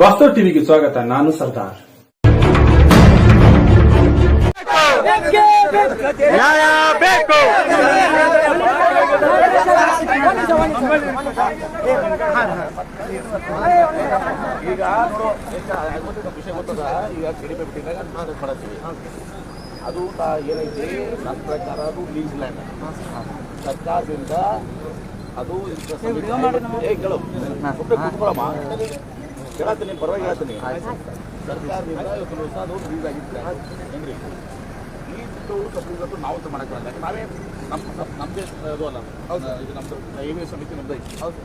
ವಾಸ್ತವ ಟಿವಿಗೆ ಸ್ವಾಗತ ನಾನು ಸರ್ದಾರ್. ಈಗ ನೋಡು ವಿಷಯ ಗೊತ್ತದ ಈಗ ಕಡಿಮೆ ಬಿಟ್ಟಿದ್ದಾಗ ನಾನು ಮಾಡ್ತೀವಿ ಅದು ಏನೈತಿ ನನ್ನ ಪ್ರಕಾರ ಅದು ಲೀಸ್ ಲ್ಯಾಂಡ್ ಸರ್ಕಾರದಿಂದ ಅದು ಕೇಳು ಸುಮ್ಮನೆ ಕೂತ್ಕೊಳ್ಳಮ್ಮ. ಕೇಳತ್ತೀನಿ ಪರವಾಗಿ ಹೇಳ್ತೀನಿ. ಸರ್ಕಾರದಿಂದ ಇವತ್ತು ಆಗಿತ್ತು. ಹೆಂಗ್ರಿ ಸಬ್ಸಿಡಿ ನಾವು ಮಾಡಕ್ಕಾಗಲ್ಲ ನಾವೇ ನಮ್ಮ ನಮ್ಮ- ನಮ್ಮದೇ ಅದು ಅಲ್ಲ. ಹೌದು. ಇದು ನಮ್ಮದು ಎ ವಿ ಎಸ್ ಸಮಿತಿ ನಮ್ದು ಐತಿ. ಹೌದು.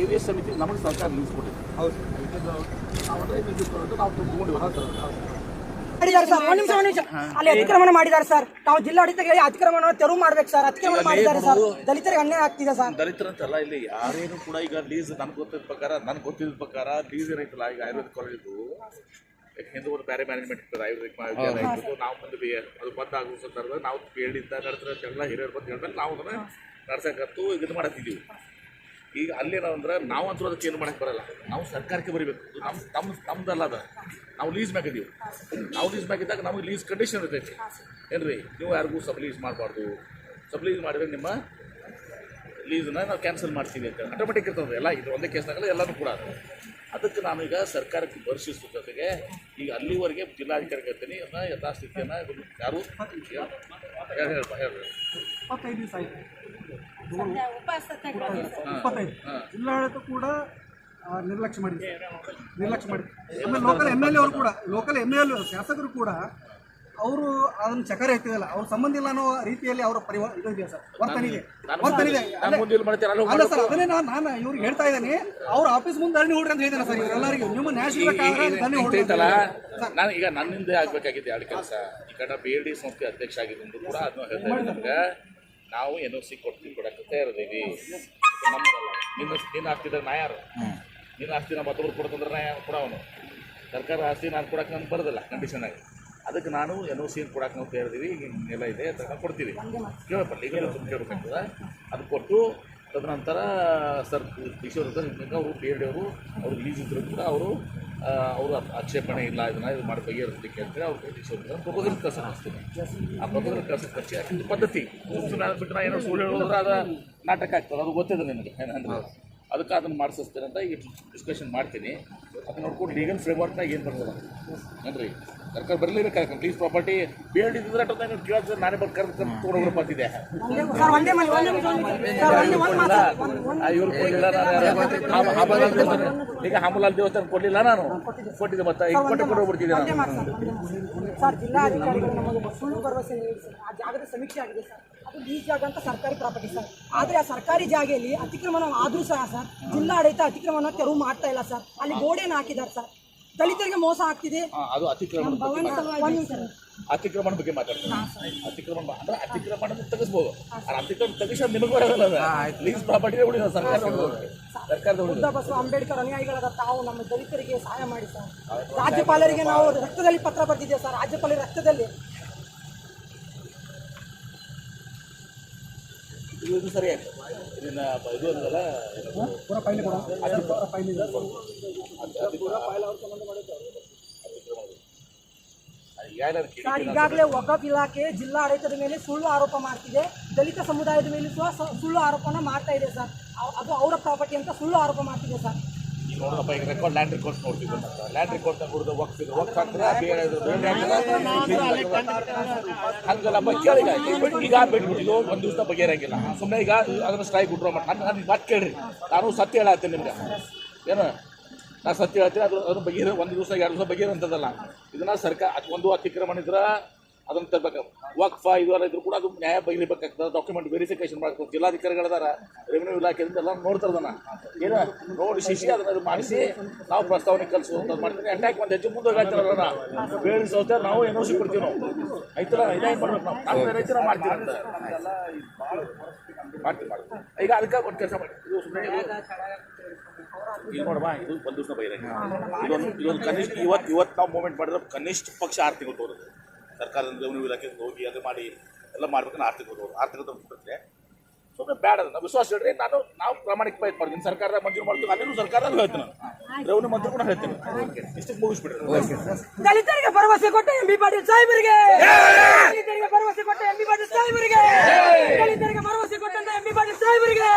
ಎ ವಿ ಎಸ್ ಸಮಿತಿ ನಮಗೆ ಸರ್ಕಾರ ನಿಲ್ಲಿಸ್ಕೊಟ್ಟಿದೆ ಕೊಟ್ಟಿದೆ. ಹೌದು. ನಾವು ನಾವು ತಗೊಂಡಿವಿ ಮಾಡಿದ್ದಾರೆ ಸರ್. ಒಂದ್ ನಿಮಿಷ ಒಂದ್ ನಿಮಿಷ. ಅಲ್ಲಿ ಅತಿಕ್ರಮಣ ಮಾಡಿದ್ದಾರೆ ಸರ್. ನಾವು ಜಿಲ್ಲಾಡಳಿತ ಹೇಳಿ ಅತಿಕ್ರಮಣ ತೆರವು ಮಾಡ್ಬೇಕು ಸರ್. ಅತಿಕ್ರಮಣ ಮಾಡಿದ್ದಾರೆ ಸರ್. ದಲಿತರಿಗೆ ಅನ್ಯಾಯ ಆಗ್ತಿದೆ ಸರ್. ದಲಿತರಂತಲ್ಲ ಇಲ್ಲಿ ಯಾರೇನು ಕೂಡ ಈಗ ಲೀಸ್ ನನಗೆ ಗೊತ್ತಿದ್ದ ಪ್ರಕಾರ ನನಗೆ ಗೊತ್ತಿದ್ದ ಪ್ರಕಾರ ಲೀಸ್ ಏನೈತಲ್ಲ ಈಗ ಆಯುರ್ವೇದ ಕಾಲೇಜು ಹಿಂದೆ ಒಂದು ಬೇರೆ ಮ್ಯಾನೇಜ್ಮೆಂಟ್ ಇರ್ತದೆ ಆಯುರ್ವೇದಿಕ್ ಮಹಾವಿದ್ಯಾಲಯ ನಾವು ಬಂದ್ವಿ ಅದು ಬಂದ್ ಆಗುವ ಸಂದರ್ಭ ನಾವು ಹೇಳಿದ್ದ ನಡೆದ್ರೆ ಎಲ್ಲ ಹಿರಿಯರು ಬಂದು ಹೇಳಿದ್ರೆ ನಾವು ಅದನ್ನ ನಡ್ಸಕತ್ತು ಇದು ಮಾಡತ್ತಿದ್ದೀವಿ. ಈಗ ಅಲ್ಲೇನಂದ್ರೆ ನಾವು ಅಂತೂ ಅದಕ್ಕೆ ಏನು ಮಾಡಕ್ಕೆ ಬರಲ್ಲ. ನಾವು ಸರ್ಕಾರಕ್ಕೆ ಬರೀಬೇಕು. ನಮ್ಮ ತಮ್ಮ ತಮ್ಮದಲ್ಲ ಅದ. ನಾವು ಲೀಸ್ ಮ್ಯಾಗಿದ್ದೀವಿ ನಾವು ಲೀಸ್ ಮ್ಯಾಗಿದ್ದಾಗ ನಮಗೆ ಲೀಸ್ ಕಂಡೀಷನ್ ಇರ್ತೈತಿ. ಏನ್ರಿ? ನೀವು ಯಾರಿಗೂ ಸಬ್ ಲೀಸ್ ಮಾಡಬಾರ್ದು. ಸಬ್ ಲೀಸ್ ಮಾಡಿದ್ರೆ ನಿಮ್ಮ ಲೀಸನ್ನ ನಾವು ಕ್ಯಾನ್ಸಲ್ ಮಾಡ್ತೀವಿ ಅಂತ ಆಟೋಮೆಟಿಕ್ ಇರ್ತದೆ. ಎಲ್ಲ ಇದು ಒಂದೇ ಕೇಸ್ನಾಗಲ್ಲ ಎಲ್ಲನೂ ಕೂಡ. ಅದಕ್ಕೆ ನಾನೀಗ ಸರ್ಕಾರಕ್ಕೆ ವರ್ಷಿಸೋ ಜೊತೆಗೆ ಈಗ ಅಲ್ಲಿವರೆಗೆ ಜಿಲ್ಲಾಧಿಕಾರಿ ಹೇಳ್ತೀನಿ ಅದನ್ನ ಯಥಾಸ್ಥಿತಿಯನ್ನು ಯಾರು ಹೇಳಿ ಹೇಳಪ್ಪ ಹೇಳಿ. ಇಪ್ಪತ್ತೈದು. ಜಿಲ್ಲಾಡಳಿತ ಕೂಡ ನಿರ್ಲಕ್ಷ್ಯ ಮಾಡಿದೆ ನಿರ್ಲಕ್ಷ್ಯ ಮಾಡಿದೆ ಆಮೇಲೆ ಲೋಕಲ್ ಎಂ ಎಲ್ ಎ ಅವರು ಕೂಡ ಲೋಕಲ್ ಎಂ ಎಲ್ ಎ ಶಾಸಕರು ಕೂಡ ಅವರು ಅದನ್ನು ಚಕರ ಎತ್ತಿದಲ್ಲ. ಅವ್ರ ಸಂಬಂಧ ಇಲ್ಲ ಅನ್ನೋ ರೀತಿಯಲ್ಲಿ ಅವರ ಪರಿವಾರ ಇದು ಸರ್? ಮಾಡ್ತೀನಿ ಅಲ್ಲ ಸರ್ ಅದನ್ನೇ ನಾನು ನಾನು ಇವ್ರಿಗೆ ಹೇಳ್ತಾ ಇದ್ದೀನಿ. ಅವ್ರ ಆಫೀಸ್ ಮುಂದೆ ಧರಣಿ ಹೊಡ್ರಿ ಅಂತ ಹೇಳ್ತಾರೆ ಸರ್ ಇವರೆಲ್ಲರಿಗೂ. ನಿಮ್ಮ ನ್ಯಾಷನಲ್ ಧರಣಿ ಹೊಡ್ರಿ. ನಾನು ಈಗ ನನ್ನಿಂದ ಆಗ್ಬೇಕಾಗಿತ್ತು ಎರಡು ಕೆಲಸ. ಈ ಕಡೆ ಬಿ ಎಲ್ ಡಿ ಸಂಸ್ಥೆ ಅಧ್ಯಕ್ಷ ಆಗಿದ್ದು ಕೂಡ ಅದನ್ನ ಹೇಳ್ತಾ ಇದ್ದೀನಿ. ನಮ್ಗೆ ನಾವು ಎನ್ ಒ ಸಿ ಕೊಡ್ತೀವಿ ಕೊಡಕ್ಕೆ ತಯಾರಿದ್ದೀವಿ ನಮ್ದಲ್ಲ ನಿನ್ನ ನೀನು ಹಾಕ್ತಿದ್ರೆ ನಾ ಯಾರು? ನಿನ್ನ ಆಸ್ತಿ ನಮ್ಮ ಮತ್ತೊಬ್ರು ಕೊಡ್ತಂದ್ರೆ ನಾ ಯಾರು? ಕೊಡವನು. ಸರ್ಕಾರ ಆಸ್ತಿ ನಾನು ಕೊಡಕ್ಕೆ ನಾನು ಬರೋದಿಲ್ಲ ಕಂಡೀಷನ್ ಆಗಿ. ಅದಕ್ಕೆ ನಾನು ಎನ್ ಒ ಸಿ ಕೊಡಕ್ಕೆ ನಾವು ತಯಾರಿದ್ದೀವಿ ಹಿಂಗೆಲ್ಲ ಇದೆ ಅಂತ ನಾವು ಕೊಡ್ತೀವಿ. ಕೇಳಪ್ಪ ಈಗ ಕೇಳಬೇಕಾಗ್ತದೆ? ಅದು ಕೊಟ್ಟು ತದನಂತರ ಸರ್ ಈಶ್ವರ ಅವರು ಪಿ ಎಲ್ ಅವರು ಅವ್ರು ಲೀಸ್ ಇದ್ರು ಕೂಡ ಅವರು ಅವರು ಆಕ್ಷೇಪಣೆ ಇಲ್ಲ ಇದನ್ನ ಇದು ಮಾಡಿ ಬಗೆಹರಿಸಲಿಕ್ಕೆ ಅಂತೇಳಿ ಅವ್ರು ಈಶ್ವರ ಪ್ರಪೋಸಲ್ ಕೆಲಸ ಮಾಡಿಸ್ತೀನಿ ಆ ಪ್ರಪೋಸಲ್ ಕೆಲಸ ಖರ್ಚು ಯಾಕಂದ್ರೆ ಪದ್ಧತಿ. ಸುಮ್ಮನೆ ಬಿಟ್ಟರೆ ಏನೋ ಸುಳ್ಳು ಹೇಳಿದ್ರೆ ಅದು ನಾಟಕ ಆಗ್ತದೆ ಅದು ಗೊತ್ತಿದೆ ನಿಮಗೆ ಏನಂದ್ರೆ. ಅದಕ್ಕೆ ಅದನ್ನು ಮಾಡಿಸ್ತೀನಿ ಅಂತ ಈಗ ಡಿಸ್ಕಷನ್ ಮಾಡ್ತೀನಿ. ಅದನ್ನ ನೋಡ್ಕೊಂಡು ಲೀಗಲ್ ಫ್ರೇಮ್ವರ್ಕ್ನಾಗ ಏನು ಬರ್ತದೆ? ಸರ್ಕಾರ ಬರಲೇಬೇಕಾಗ್ತದೆ ಪ್ಲೀಸ್ ಪ್ರಾಪರ್ಟಿ ಬೇಡ ಇದ್ದರೆ ಕೇಳಿದ್ರೆ ನಾನೇ ಬಂದು ಕರೆದು ಕರೆದು ಬರ್ತಿದ್ದೆ ಈಗ ಹಾಮಲಾಲ್ ದೇವಸ್ಥಾನ ಕೊಡಲಿಲ್ಲ ನಾನು. ಕೊಟ್ಟಿದ್ದೆ ಮತ್ತೆ ಈಗ ಕೊಟ್ಟು ಕೊಟ್ಟು ಬಿಡ್ತಿದ್ದೆ ಸರ್, ಜಿಲ್ಲಾಧಿಕಾರಿಗಳು ನಮಗೆ ಸುಳ್ಳು ಭರವಸೆ ನೀಡಿ ಸರ್. ಆ ಜಾಗದ ಸಮೀಕ್ಷೆ ಆಗಿದೆ ಸರ್. ಅದು ಈ ಜಾಗ ಅಂತ ಸರ್ಕಾರಿ ಪ್ರಾಪರ್ಟಿ ಸರ್. ಆದರೆ ಆ ಸರ್ಕಾರಿ ಜಾಗೆಯಲ್ಲಿ ಅತಿಕ್ರಮಣ ಆದ್ರೂ ಸಹ ಸರ್ ಜಿಲ್ಲಾಡಳಿತ ಅತಿಕ್ರಮಣ ತೆರವು ಮಾಡ್ತಾ ಇಲ್ಲ ಸರ್. ಅಲ್ಲಿ ಗೋಡೆನ ಹಾಕಿದ್ದಾರೆ ಸರ್. ದಲಿತರಿಗೆ ಮೋಸ ಆಗ್ತಿದೆ. ಅದು ಅತಿಕ್ರಮಣ ಬಗ್ಗೆ. ಅತಿಕ್ರಮಣ ಬಗ್ಗೆ ಮಾತಾಡ್ತಾರೆ ಅತಿಕ್ರಮಣ ಅಂದ್ರೆ ಅತಿಕ್ರಮಣ ತೆಗಿಸ್ಬೋದು. ಆ ಅತಿಕ್ರಮಣ ತೆಗಿಸ್ ನಿಮಗೆ ಲೀಸ್ ಪ್ರಾಪರ್ಟಿ ಉಳಿದ ಸರ್ಕಾರದ ಬುದ್ಧ ಬಸವ ಅಂಬೇಡ್ಕರ್ ಅನುಯಾಯಿಗಳಾದ ತಾವು ನಮ್ಮ ದಲಿತರಿಗೆ ಸಹಾಯ ಮಾಡಿ ಸರ್. ರಾಜ್ಯಪಾಲರಿಗೆ ನಾವು ರಕ್ತದಲ್ಲಿ ಪತ್ರ ಬರೆದಿದ್ದೇವೆ ಸರ್. ರಾಜ್ಯಪಾಲರ ರಕ್ತದಲ್ಲಿ. ಇದು ಇದು ಸರಿ ಆಯ್ತು. ಇದನ್ನ ಇದು ಅಂದಲ್ಲ? ಪೂರ ಫೈಲ್ ಕೊಡ? ಪೂರ ಫೈಲ್ ಇದೆ. ಅದು ಯಾರ್ಯಾರು ಕೇಳಿ- ಸರ್ ಈಗಾಗಲೇ ವಕಫ್ ಇಲಾಖೆ ಜಿಲ್ಲಾಡಳಿತದ ಮೇಲೆ ಸುಳ್ಳು ಆರೋಪ ಮಾಡ್ತಿದೆ. ದಲಿತ ಸಮುದಾಯದ ಮೇಲೆ ಸಹ ಸ- ಸುಳ್ಳು ಆರೋಪನ ಮಾಡ್ತಾ ಇದೆ ಸರ್. ಅದು ಅವರ ಪ್ರಾಪರ್ಟಿ ಅಂತ ಸುಳ್ಳು ಆರೋಪ ಮಾಡ್ತಿದೆ ಸರ್. ನೋಡಪ್ಪ ಈಗ ರೆಕಾರ್ಡ್ ಲ್ಯಾಂಡ್ ರಿಕಾರ್ಡ್ಸ್ ನೋಡ್ತಿದ್ದೆ ಅಂತ. ಲ್ಯಾಂಡ್ ರಿಕಾರ್ಡ್ ಕುಡಿದು ವಕ್ಫ್ ವಕ್ಸ್ ಆಗ್ತದೆ ಬೇರೆ. ಹಂಗಲ್ಲಪ್ಪ ಕೇಳಿ ಈಗ ಈಗ ಬಿಟ್ಟು- ಈಗ ಬಿಟ್ಬಿಟ್ಟು ಇದು ಒಂದು ದಿವಸ ಬಗೆಹರಂಗಿಲ್ಲ ಸುಮ್ಮನೆ ಈಗ ಅದನ್ನು ಸ್ಟ್ರೈಕ್ ಬಿಟ್ರು ಮಾಡಿ ನಾನು ನನಗೆ ಮಾತು ಕೇಳ್ರಿ. ನಾನು ಸತ್ಯ ಹೇಳತ್ತೀನಿ ನಿಮ್ಗೆ. ಏನು? ನಾನು ಸತ್ಯ ಹೇಳ್ತೀನಿ ಅದು ಅದನ್ನ ಬಗೆಹರ ಒಂದು ದಿವಸ ಎರಡು ದಿವಸ ಬಗೆಹರಿ ಅಂತದಲ್ಲ. ಇದನ್ನ ಸರ್ಕಾರ ಒಂದು ಅತಿಕ್ರಮಣ ಇದ್ರೆ ಅದನ್ನ ತರಬೇಕು. ವಕ್ಫ ಇದು ಎಲ್ಲ ಇದ್ರು ಕೂಡ ಅದು ನ್ಯಾಯ ಬೈಲಿಬೇಕಾಗ್ತದೆ ಡಾಕ್ಯುಮೆಂಟ್ ವೆರಿಫಿಕೇಶನ್ ಮಾಡ್ಬೇಕು ಜಿಲ್ಲಾಧಿಕಾರಿಗಳದಾರ ರೆವಿನ್ಯೂ ಇಲಾಖೆಯಿಂದ ಎಲ್ಲ ನೋಡ್ತಾರೆ ಏನ ಏನು? ನೋಡಿ ಶಿಶಿ ಅದನ್ನ ಅದು ಮಾಡಿಸಿ ನಾವು ಪ್ರಸ್ತಾವನೆ ಕಲಿಸುವಂಥದ್ದು ಮಾಡ್ತೀನಿ. ಅಟ್ಯಾಕ್ ಒಂದು ಹೆಚ್ಚು ಮುಂದೆ ಹೋಗ್ತಾರಲ್ಲ ಬೇರೆ ಸಂಸ್ಥೆ ನಾವು ಸಿ ಕೊಡ್ತೀವಿ ನಾವು. ಆಯ್ತಲ್ಲ, ಇದೇ ಮಾಡ್ಬೇಕು ನಾವು? ನಾವು ರೈತರ ಮಾಡ್ತೀವಿ ಅಂತ. ಮಾಡ್ತೀವಿ ಮಾಡ್ತೀವಿ. ಈಗ ಅದಕ್ಕೆ ಒಂದು ಕೆಲಸ ಮಾಡಿ. ಇದು ಸುಮ್ಮನೆ ಇದು ಒಂದು ಇದೊಂದು ಇದೊಂದು ಕನಿಷ್ಠ ಇವತ್ತು ಇವತ್ತು ನಾವು ಮೂವ್ಮೆಂಟ್ ಮಾಡಿದ್ರೆ ಕನಿಷ್ಠ ಪಕ್ಷ ಆರು ತಿಂಗಳು ಸರ್ಕಾರದ ರೆವೆನ್ಯೂ ಇಲಾಖೆಗೆ ಹೋಗಿ ಅದು ಮಾಡಿ ಎಲ್ಲ ಮಾಡ್ಬೇಕಂದ್ರೆ ಆರ್ಥಿಕ ಆರ್ಥಿಕತೆ ತೋರು ಸ್ವಲ್ಪ ಸುಮ್ಮನೆ ಬೇಡ ಅದನ್ನ. ವಿಶ್ವಾಸ ಹೇಳ್ರಿ ನಾನು ನಾವು ಪ್ರಾಮಾಣಿಕ ಪ್ರಯತ್ನ ಮಾಡ್ತೀನಿ ಸರ್ಕಾರ ಮಂಜೂರು ಮಾಡ್ತೀವಿ. ಅಲ್ಲಿನೂ ಸರ್ಕಾರ ಹೇಳ್ತೀನಿ ನಾನು. ರೆವನ್ಯೂ ಮಂತ್ರಿ ಕೂಡ ಹೇಳ್ತೀನಿ. ಇಷ್ಟಕ್ಕೆ ಮುಗಿಸ್ಬಿಡ್ರಿ ದಲಿತರಿಗೆ ಭರವಸೆ ಕೊಟ್ಟ ಎಂ ಬಿ ಪಾಟೀಲ್ ಸಾಹೇಬರಿಗೆ ದಲಿತರಿಗೆ ಭರವಸೆ ಕೊಟ್ಟ ಎಂ ಬಿ ಪಾಟೀಲ್ ಸಾಹೇಬರಿಗೆ ದಲಿತರಿಗೆ ಭರವಸೆ ಕೊಟ್ಟಂತ ಎಂ ಬಿ ಪಾಟೀಲ್ ಸಾಹೇಬರಿಗೆ